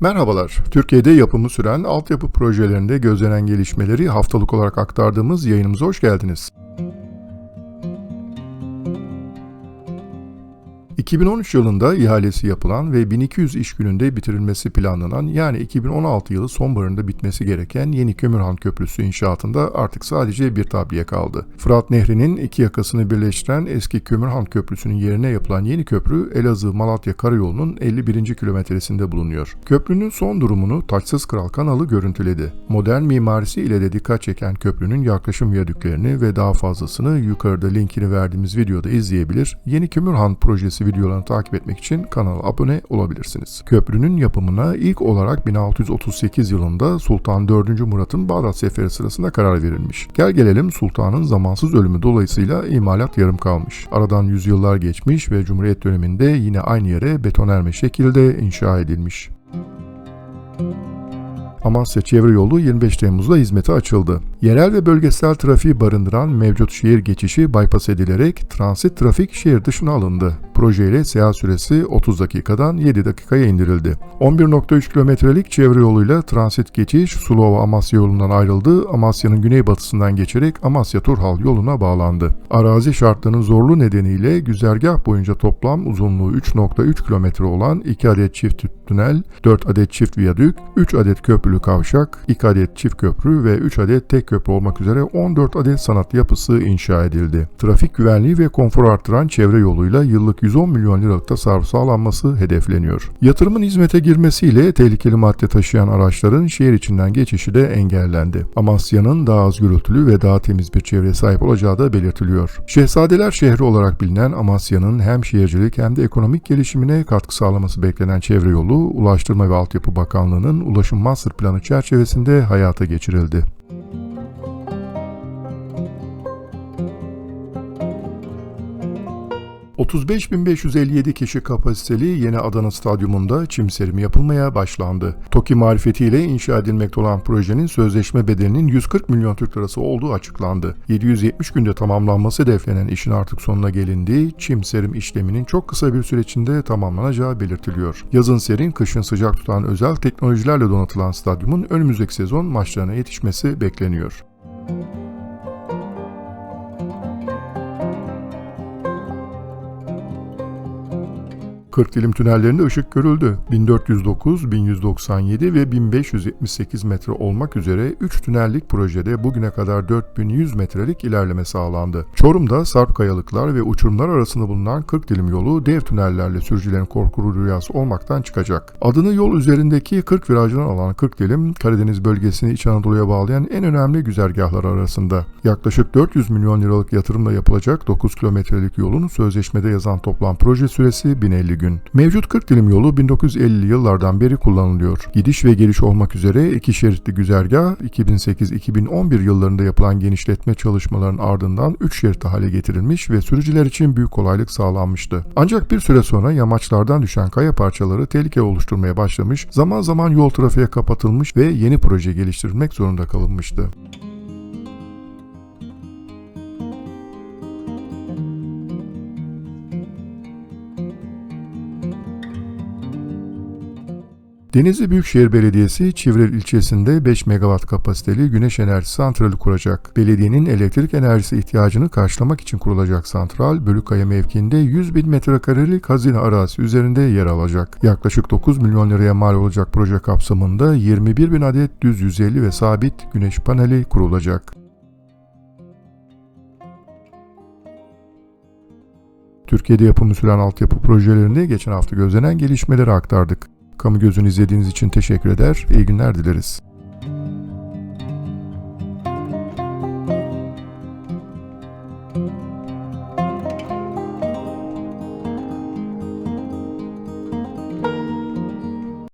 Merhabalar. Türkiye'de yapımı süren altyapı projelerinde gözlenen gelişmeleri haftalık olarak aktardığımız yayınımıza hoş geldiniz. 2013 yılında ihalesi yapılan ve 1200 iş gününde bitirilmesi planlanan yani 2016 yılı sonbaharında bitmesi gereken yeni Kömürhan Köprüsü inşaatında artık sadece bir tabliye kaldı. Fırat Nehri'nin iki yakasını birleştiren eski Kömürhan Köprüsü'nün yerine yapılan yeni köprü Elazığ-Malatya Karayolu'nun 51. kilometresinde bulunuyor. Köprünün son durumunu Taçsız Kral kanalı görüntüledi. Modern mimarisi ile de dikkat çeken köprünün yaklaşım viyadüklerini ve daha fazlasını yukarıda linkini verdiğimiz videoda izleyebilir. Yeni Kömürhan projesi videolarını takip etmek için kanala abone olabilirsiniz. Köprünün yapımına ilk olarak 1638 yılında Sultan 4. Murat'ın Bağdat Seferi sırasında karar verilmiş. Gel gelelim Sultan'ın zamansız ölümü dolayısıyla imalat yarım kalmış. Aradan yüzyıllar geçmiş ve Cumhuriyet döneminde yine aynı yere betonerme şekilde inşa edilmiş. Amasya Çevre Yolu 25 Temmuz'da hizmete açıldı. Yerel ve bölgesel trafiği barındıran mevcut şehir geçişi bypass edilerek transit trafik şehir dışına alındı. Projeyle seyahat süresi 30 dakikadan 7 dakikaya indirildi. 11.3 kilometrelik çevre yoluyla transit geçiş Sulova Amasya yolundan ayrıldı. Amasya'nın güneybatısından geçerek Amasya Turhal yoluna bağlandı. Arazi şartlarının zorluğu nedeniyle güzergah boyunca toplam uzunluğu 3.3 kilometre olan 2 adet çift tünel, 4 adet çift viyadük, 3 adet köprülü kavşak, 2 adet çift köprü ve 3 adet tek köprü olmak üzere 14 adet sanat yapısı inşa edildi. Trafik güvenliği ve konfor arttıran çevre yoluyla yıllık 110 milyon liralık tasarruf sağlanması hedefleniyor. Yatırımın hizmete girmesiyle tehlikeli madde taşıyan araçların şehir içinden geçişi de engellendi. Amasya'nın daha az gürültülü ve daha temiz bir çevreye sahip olacağı da belirtiliyor. Şehzadeler şehri olarak bilinen Amasya'nın hem şehircilik hem de ekonomik gelişimine katkı sağlaması beklenen çevre yolu, Ulaştırma ve Altyapı Bakanlığı'nın Ulaşım Master Planı çerçevesinde hayata geçirildi. ...35.557 kişi kapasiteli Yeni Adana Stadyumunda çim serimi yapılmaya başlandı. TOKİ marifetiyle inşa edilmekte olan projenin sözleşme bedelinin 140 milyon Türk lirası olduğu açıklandı. 770 günde tamamlanması hedeflenen işin artık sonuna gelindiği çim serim işleminin çok kısa bir süre içinde tamamlanacağı belirtiliyor. Yazın serin, kışın sıcak tutan özel teknolojilerle donatılan stadyumun önümüzdeki sezon maçlarına yetişmesi bekleniyor. 40 dilim tünellerinde ışık görüldü. 1409, 1197 ve 1578 metre olmak üzere 3 tünellik projede bugüne kadar 4100 metrelik ilerleme sağlandı. Çorum'da sarp kayalıklar ve uçurumlar arasında bulunan 40 dilim yolu dev tünellerle sürücülerin korkulu rüyası olmaktan çıkacak. Adını yol üzerindeki 40 virajdan alan 40 dilim, Karadeniz bölgesini İç Anadolu'ya bağlayan en önemli güzergahlar arasında. Yaklaşık 400 milyon liralık yatırımla yapılacak 9 kilometrelik yolun sözleşmede yazan toplam proje süresi 1050 gün. Mevcut 40 dilim yolu 1950'li yıllardan beri kullanılıyor. Gidiş ve geliş olmak üzere iki şeritli güzergah 2008-2011 yıllarında yapılan genişletme çalışmalarının ardından 3 şeritli hale getirilmiş ve sürücüler için büyük kolaylık sağlanmıştı. Ancak bir süre sonra yamaçlardan düşen kaya parçaları tehlike oluşturmaya başlamış, zaman zaman yol trafiğe kapatılmış ve yeni proje geliştirilmek zorunda kalınmıştı. Denizli Büyükşehir Belediyesi Çivril ilçesinde 5 megawatt kapasiteli güneş enerji santrali kuracak. Belediyenin elektrik enerjisi ihtiyacını karşılamak için kurulacak santral, Bölükaya mevkiinde 100 bin metrekarelik hazine arazisi üzerinde yer alacak. Yaklaşık 9 milyon liraya mal olacak proje kapsamında 21 bin adet düz yüzeyli ve sabit güneş paneli kurulacak. Türkiye'de yapımı süren altyapı projelerinde geçen hafta gözlenen gelişmeleri aktardık. Kamu Gözü'nü izlediğiniz için teşekkür eder, iyi günler dileriz.